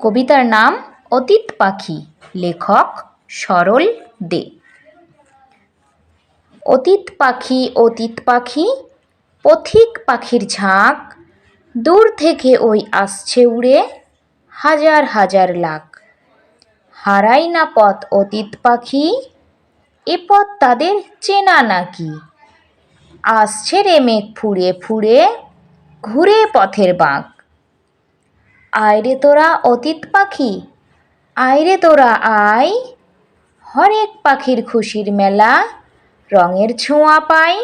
কবিতার নাম অতীত পাখি, লেখক সরল দে। অতীত পাখি অতীত পাখি, পথিক পাখির ঝাঁক, দূর থেকে ওই আসছে উড়ে হাজার হাজার লাখ। হারাই না পথ অতীত পাখি, এ পথ তাদের চেনা নাকি? আসছে রে মেঘ ফুঁড়ে ফুঁড়ে, ঘুরে পথের বাঁক। আয়রে তোরা অতীত পাখি। আয়রে তোরা আয় হরেক পাখির খুশির মেলা, রঙের ছোঁয়া পাই।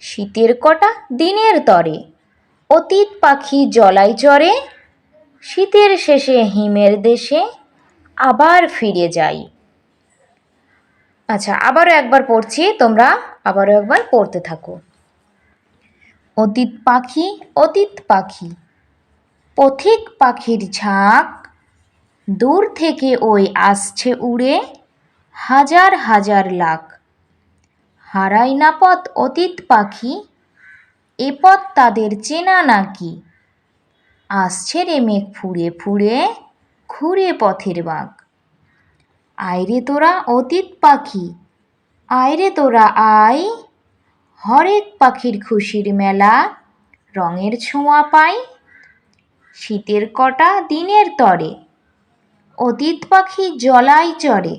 শীতের কটা দিনের তরে, অতীত পাখি জলাই চড়ে শীতের শেষে হিমের দেশে আবার ফিরে যাই। আচ্ছা আবারও একবার পড়ছি, তোমরা আবারও একবার পড়তে থাকো। অতীত পাখি অতীত পাখি। পথিক পাখির ঝাঁক। দূর থেকে ওই আসছে উড়ে হাজার হাজার লাখ। হারাই না পথ অতীত পাখি, এ পথ তাদের চেনা নাকি? আসছে রে মেঘ ফুঁড়ে ফুঁড়ে ঘুরে পথের বাঁক। আয়রে তোরা অতীত পাখি আয়রে তোরা আয়। হরেক পাখির খুশির মেলা, রঙের ছোঁয়া পাই শীতের কটা দিনের তরে, অতীত পাখি জলাই চড়ে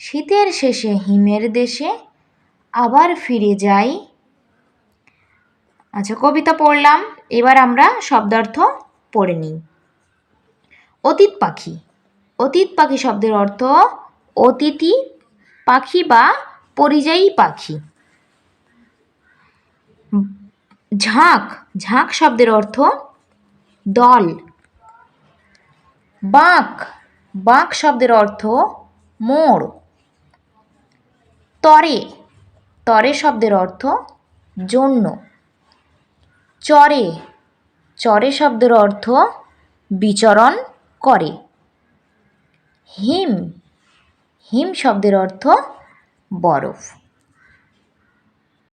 শীতের শেষে হিমের দেশে আবার ফিরে যাই। আচ্ছা কবিতা পড়লাম। এবার আমরা শব্দার্থ পড়ে নিই। অতীত পাখি। অতীত পাখি শব্দের অর্থ অতিথি পাখি বা পরিযায়ী পাখি। ঝাঁক। ঝাঁক শব্দের অর্থ দল। বাঁক। বাঁক শব্দের অর্থ মোড়। তরে। তরে শব্দের অর্থ জন্য। চরে। চরে শব্দের অর্থ বিচরণ করে। হিম। হিম শব্দের অর্থ বরফ।